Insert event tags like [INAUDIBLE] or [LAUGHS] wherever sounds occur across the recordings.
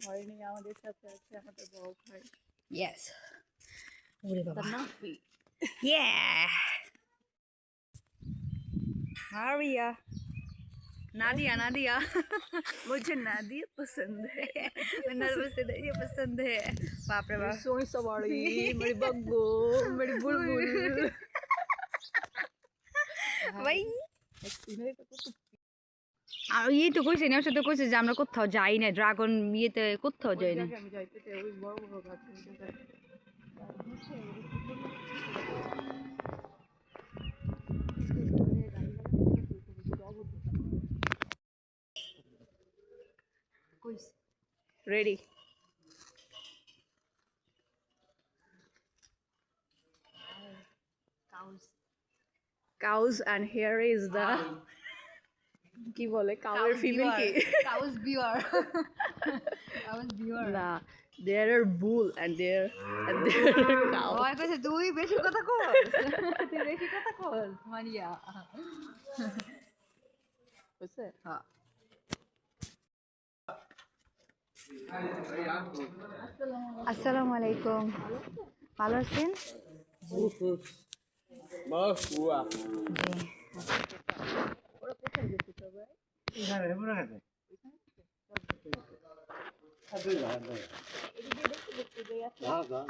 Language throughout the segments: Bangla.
देख सकते हैं अच्छा है तो बहुत नादिया नादिया मुझे नादिया पसंद है। [LAUGHS] नर्वस ये पसंद है। बाप रे बाप। सोई सवाड़ी मेरी बग्गो मेरी [LAUGHS] बुलबुल। भाई আর এই তো কইছে নেওয়ার সাথে কইছে যে আমরা কোথাও যাই না ড্রাগন ইয়েতে কোথাও যাই না। Ready cows and here is the কি বলে? কাউয়ের ফিমেল কি? কাউস বিওয়ার কাউস বিওয়ার না দেয়ার are bull and there there cow ওই কইছে তুই বেশি কথা কর [LAUGHS] তুই বেশি কথা কর মারিয়া। [LAUGHS] বুঝছে হ্যাঁ। আসসালামু আলাইকুম। ভালো আছেন?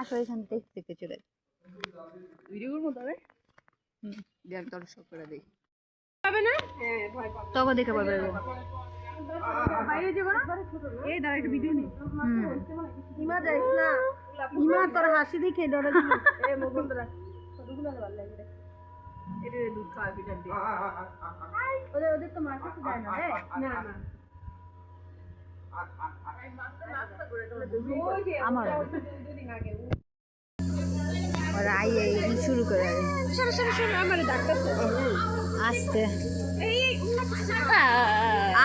আসো এখান থেকে দেখতে চলে ভিডিওর মতো হবে? দেখ দর্শক করে দেই। তখন দেখে পাবে। এই দাঁড়া একটা ভিডিও নেই। ইমা যাইস না? ইমা তোর হাসি দেখে ডরে এ মুকুন্দরা ভালো লাগে এটা দুধ খাওয়া পিটার দিয়ে ওদের ওদের তো মার কাছে যায় না না না। আমার। ওরা আইয়ে এই শুরু করে সরে সরে সরে আমার ডাক্তার আস্তে।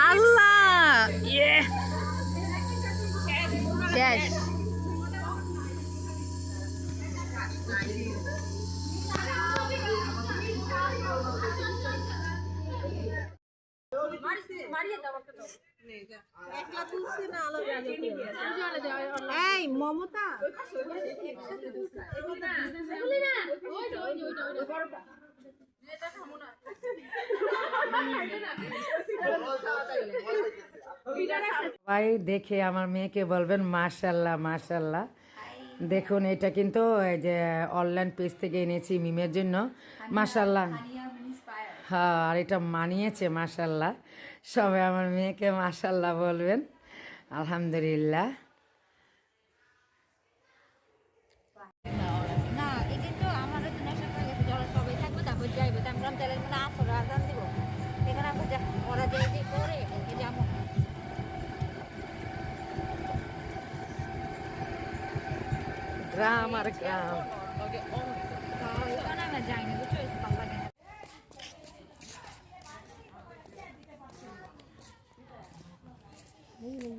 আল্লাহ! ইয়ে। শেষ। এই মমতা? সবাই দেখে আমার মেয়েকে বলবেন মাশাল্লাহ মাশাল্লাহ। দেখুন এটা কিন্তু এই যে অনলাইন পেজ থেকে এনেছি মিমের জন্য। মাশাল্লাহ। হ্যাঁ আর এটা মানিয়েছে মাশাল্লাহ। সবাই আমার মেয়েকে মাশাল্লাহ বলবেন। আলহামদুলিল্লাহ। না এদিন তো আমারও তো নেশা করে গেছে জল সবাই থাকবে তারপর যাইবে তো আমরা তাহলে মানে আসর আজান দিব এখানে আমরা যা ওরা যে যে করে ওকে যাব গ্রাম আর গ্রাম ওখানে আমরা যাই না বুঝছ ভালো লাগে না।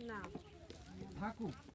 না